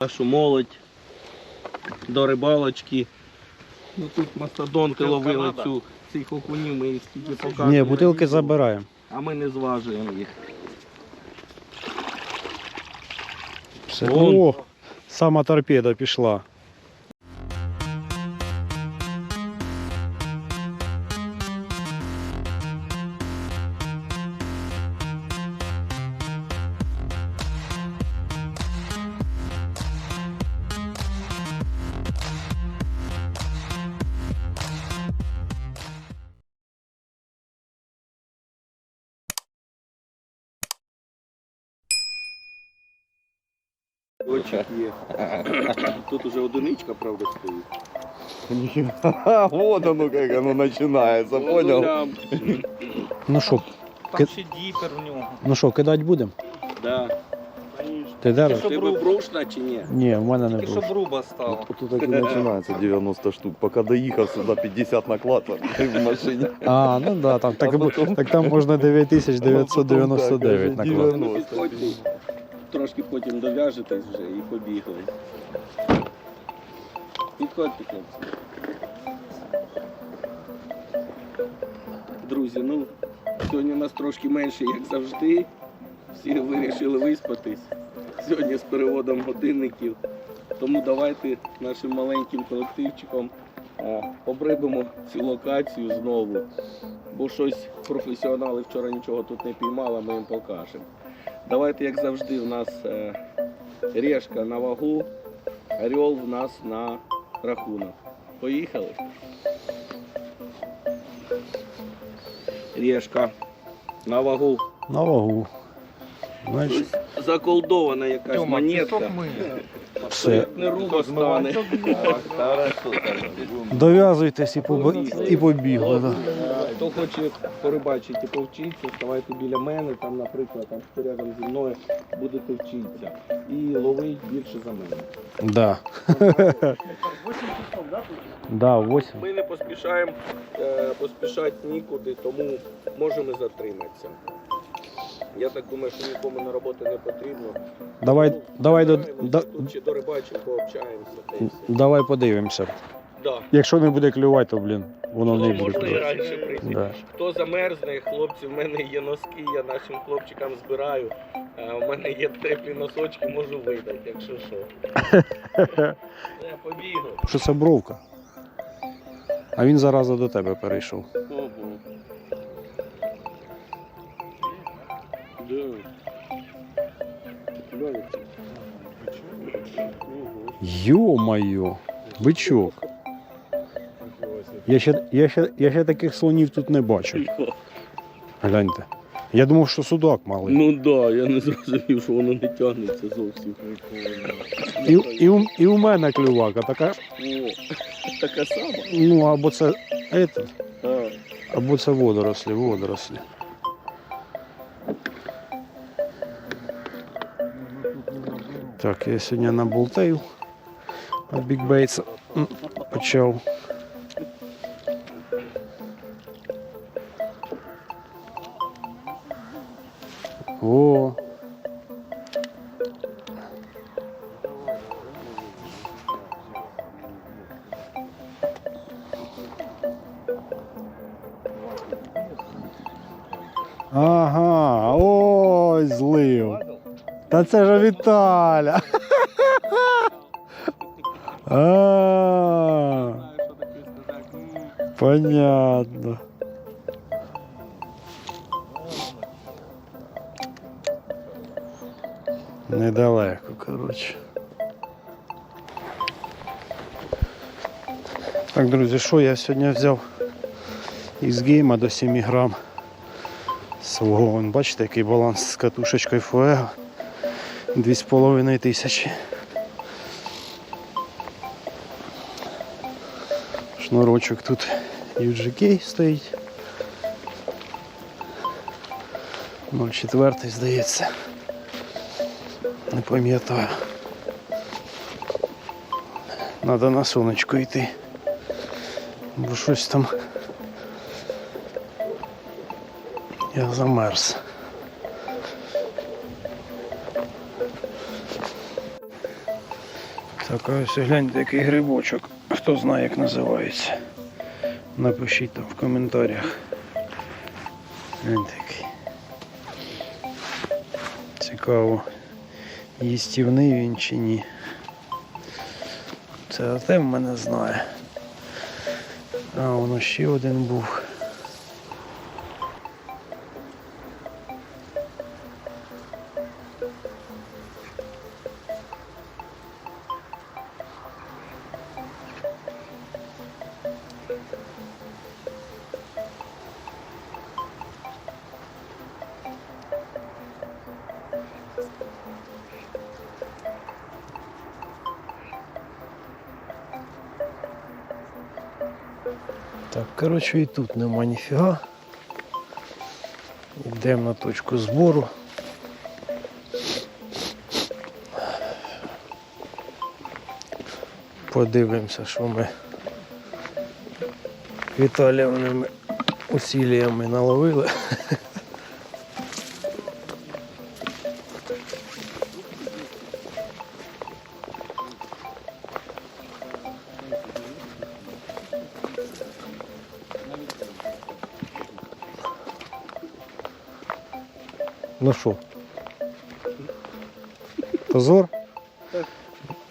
нашу молодь до рибалочки. Ну тут мастодонти ловили цю, цих окунів, ми їх тільки показуємо. Ні, бутилки забираємо. А ми не зважуємо їх. Все. О, сама торпеда пішла. Дочик є. Тут уже одиничка, правда, стоїть. вот оно как оно начинается, ну, понял? Ну що, Там ще діпер в нього. ну що, кидати будемо? Да. Ти дереш? Ти би брушна чи ні? Ні, в мене не Тільки було. стала. Вот тут так и начинается 90 штук. Пока доїхав сюди 50 наклад в машині. А, ну да, там так, і бу- так там можна 9999 наклад. Трошки потім дов'яжетесь вже і побігли. Підходьте, хлопці. Друзі, ну сьогодні нас трошки менше, як завжди. Всі вирішили виспатись. Сьогодні з переводом годинників. Тому давайте нашим маленьким колективчиком обрибимо цю локацію знову. Бо щось професіонали вчора нічого тут не піймали, ми їм покажемо. Давайте, як завжди, у нас е, решка на вагу, орел в нас на рахунок. Поїхали. Решка на вагу. На вагу. Знаєш, Заколдована якась Тьома, монетка. все. Не руба стане. Дов'язуйтесь і, і побігли. Да. Хто хоче порибачити і повчитися, ставайте біля мене, там, наприклад, там рядом зі мною будете вчитися. І ловить більше за мене. Да. Да, 8. Ми не поспішаємо е, поспішати нікуди, тому можемо затриматися. Я так думаю, що нікому на роботу не потрібно. Давай, давай, до, да, тут чи до рибачимо, пообщаємося. та й все. давай подивимося. Да. Якщо не буде клювати, то, блін, воно не буде можна і клювати. раніше прийти. Да. Хто замерзне, хлопці, в мене є носки, я нашим хлопчикам збираю. Е, У мене є теплі носочки, можу видати, якщо що. Е, Побігли. Що це бровка? А він зараза до тебе перейшов. Ого. Да. Ого. Йо-моє, бичок. Я ще, я, ще, я ще таких слонів тут не бачив. Гляньте. Я думав, що судак малий. Ну так, да, я не зрозумів, що воно не тягнеться зовсім. І, і, у- і у мене клювака така, О, така сама. ну або це, ето, А, або це водорослі, водорослі. Так, я сьогодні на болтею від Bates почав. ага, ой, злив. Та це ж Віталя. А, знаю, що таке сказати. М, понятно. Недалеко, коротше. Так, друзі, що я сьогодні взяв із гейма до 7 грам Свого. Вон, бачите, який баланс з катушечкою Fuego. 2,5 тисячі. Шнурочок тут UGK стоїть. 0,4 здається. Не пам'ятаю. Надо на сонечко йти. Бо щось там. Я замерз. Так, ось гляньте, який грибочок. Хто знає, як називається. Напишіть там в коментарях. Гляньте який. Цікаво, їстівний він чи ні. Це Артем мене знає. А, воно ще один був. Так, коротше, і тут нема ніфіга. Йдемо на точку збору. Подивимося, що ми Віталіївними усіліями наловили. Ну що? Позор?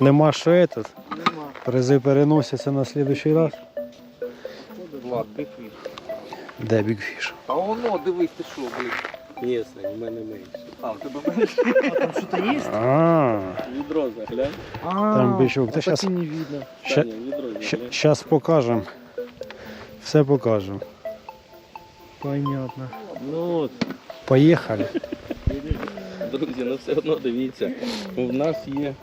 Нема що этот? Нема. Призи переносяться на следующий раз. Влад, бифи. Де бігфіш? А воно, дивись, ти що, блін. Ні, Сань, в мене менше. А, у тебе менше. А там що-то є? А, Відро заглянь. там бичок. Та щас, не видно. ща, Саня, відро заглянь. щас покажем. Все покажем. Понятно. Ну от. Поїхали. Друзі, ну все одно дивіться. У нас є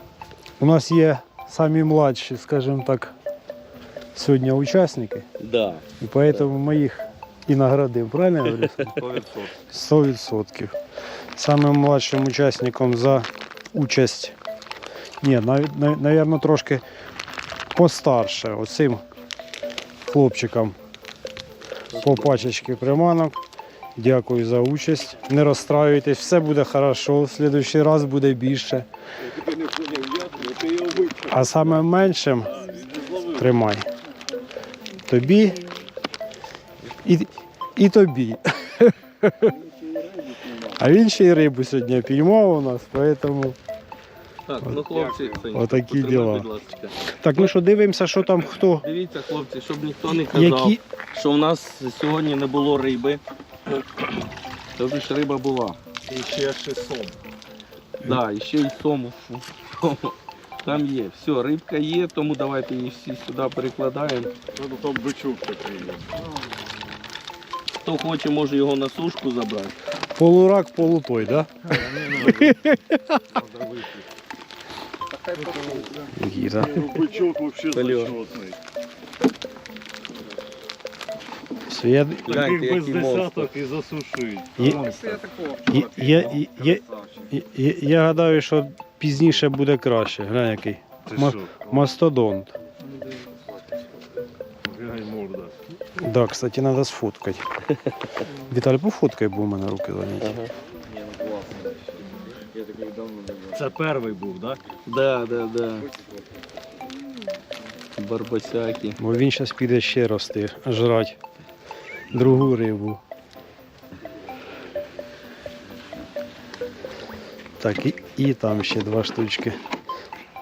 У нас є самі младші, скажімо так, сьогодні учасники. да, І поэтому ми їх і наградимо. Правильно я говорю? 100%. 100%. Самим младшим учасником за участь. Ні, навіть, навірно, трошки постарше. Оцим хлопчикам по пачечці приманок. Дякую за участь. Не розстраюйтесь, все буде хорошо. В следующий раз буде більше. А саме меншим тримай. Тобі і, і тобі. А він ще й рибу сьогодні піймав у нас, поэтому. Так, ну хлопці, Отакі діла. будь ласка. Так, ну що дивимося, що там хто. Дивіться, хлопці, щоб ніхто не казав, Які. що в нас сьогодні не було риби. Тобі ж риба була. І ще 600. Да, і ще й сому. Там є. Все, рибка є, тому давайте її всі сюди перекладаємо. Ну там бичок такий є. Хто хоче, може його на сушку забрати. Полурак, полутой, да? Які, да? Бичок вообще Алло. зачетний. Все, я, Гляньте, який монстр. і засушить. Є- є- є- є- є- я, я гадаю, що пізніше буде краще. Глянь який. Ти Ма- що? Мастодонт. Морда. Да, кстати, треба сфоткати. Віталій, пофоткай, бо у мене руки зайняті. Це перший був, так? Да, да, да. Барбосяки. Бо він зараз піде ще рости, жрать другу рибу. Так, і, і там ще два штучки.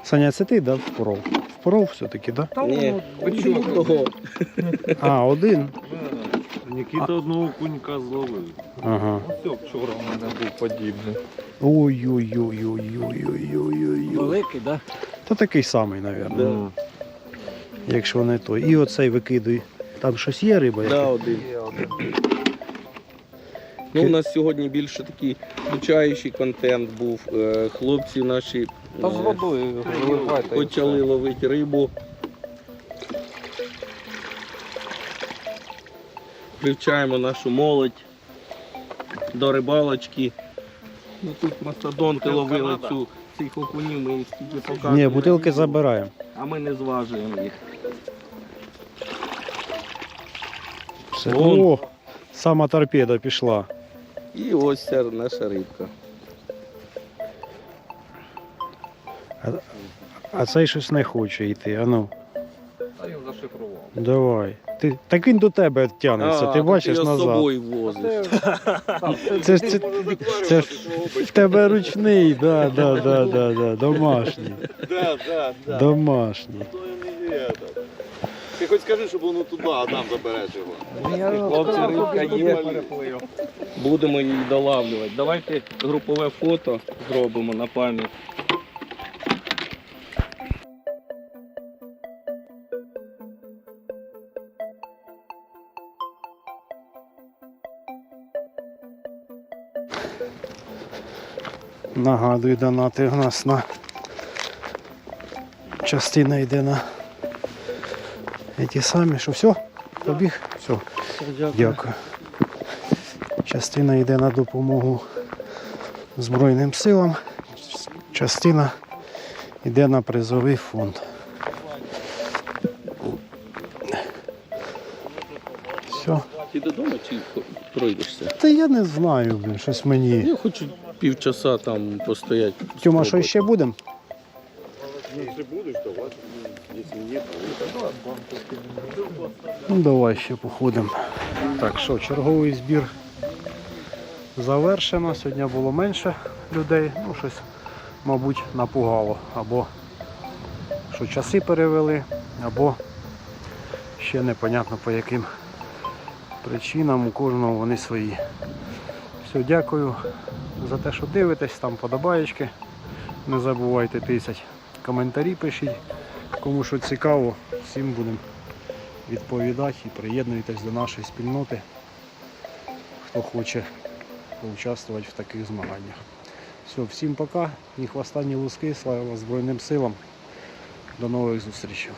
Саня, це ти дав впоров? Впоров все-таки, так? Да? Ні, бичок того. А, один. Нікіта одного кунька зловив. Ага. Ось вчора в мене був подібний. Ой-ой-ой-ой-ой-ой-ой. Великий, так? Та такий самий, мабуть, Да. якщо не той. І оцей викидуй. Там щось є риба? Да, один. Ну, у нас сьогодні більше такий включаючий контент був. Е, Хлопці наші Та з е, водою виливайте. почали ловити рибу. Привчаємо нашу молодь до рибалочки. Ну, тут мастодонти ловили цю, цих окунів, ми їх тільки показуємо. Ні, бутилки забираємо. А ми не зважуємо їх. Все. Вон. О, сама торпеда пішла. І ось ця наша рибка. А цей щось не хоче йти. А ну, А він зашифрував. давай. Ти, так він до тебе тягнеться, ти то бачиш його з назад. собою возиш. Це, ж- це, це ж в тебе ручний, да, да, да, да, да, домашній. Да, да, да. Домашній. Ти хоч скажи, щоб воно туди, а там забереш його. Хлопці, рибка є. Будемо її долавлювати. Давайте групове фото зробимо на пам'ять. Нагадую, донати у нас на частина йде на ті самі, що все, побіг, все, дякую. Частина йде на допомогу Збройним силам, частина йде на призовий фонд. Все. Ти додому чи пройдешся? Та я не знаю, блін, щось мені. Я хочу півчаса там постояти. Тьома, що ще будемо? Ну, давай ще походимо. Так, що, черговий збір завершено. Сьогодні було менше людей. Ну, щось, мабуть, напугало. Або що часи перевели, або ще непонятно по яким причинам. У кожного вони свої. Все, дякую за те, що дивитесь, там подобаєчки. Не забувайте тисяч. Коментарі пишіть. Кому що цікаво, всім будемо відповідати і приєднуйтесь до нашої спільноти, хто хоче поучаствувати в таких змаганнях. Все, всім пока, ні хвоста, луски, слава Збройним силам. До нових зустрічей.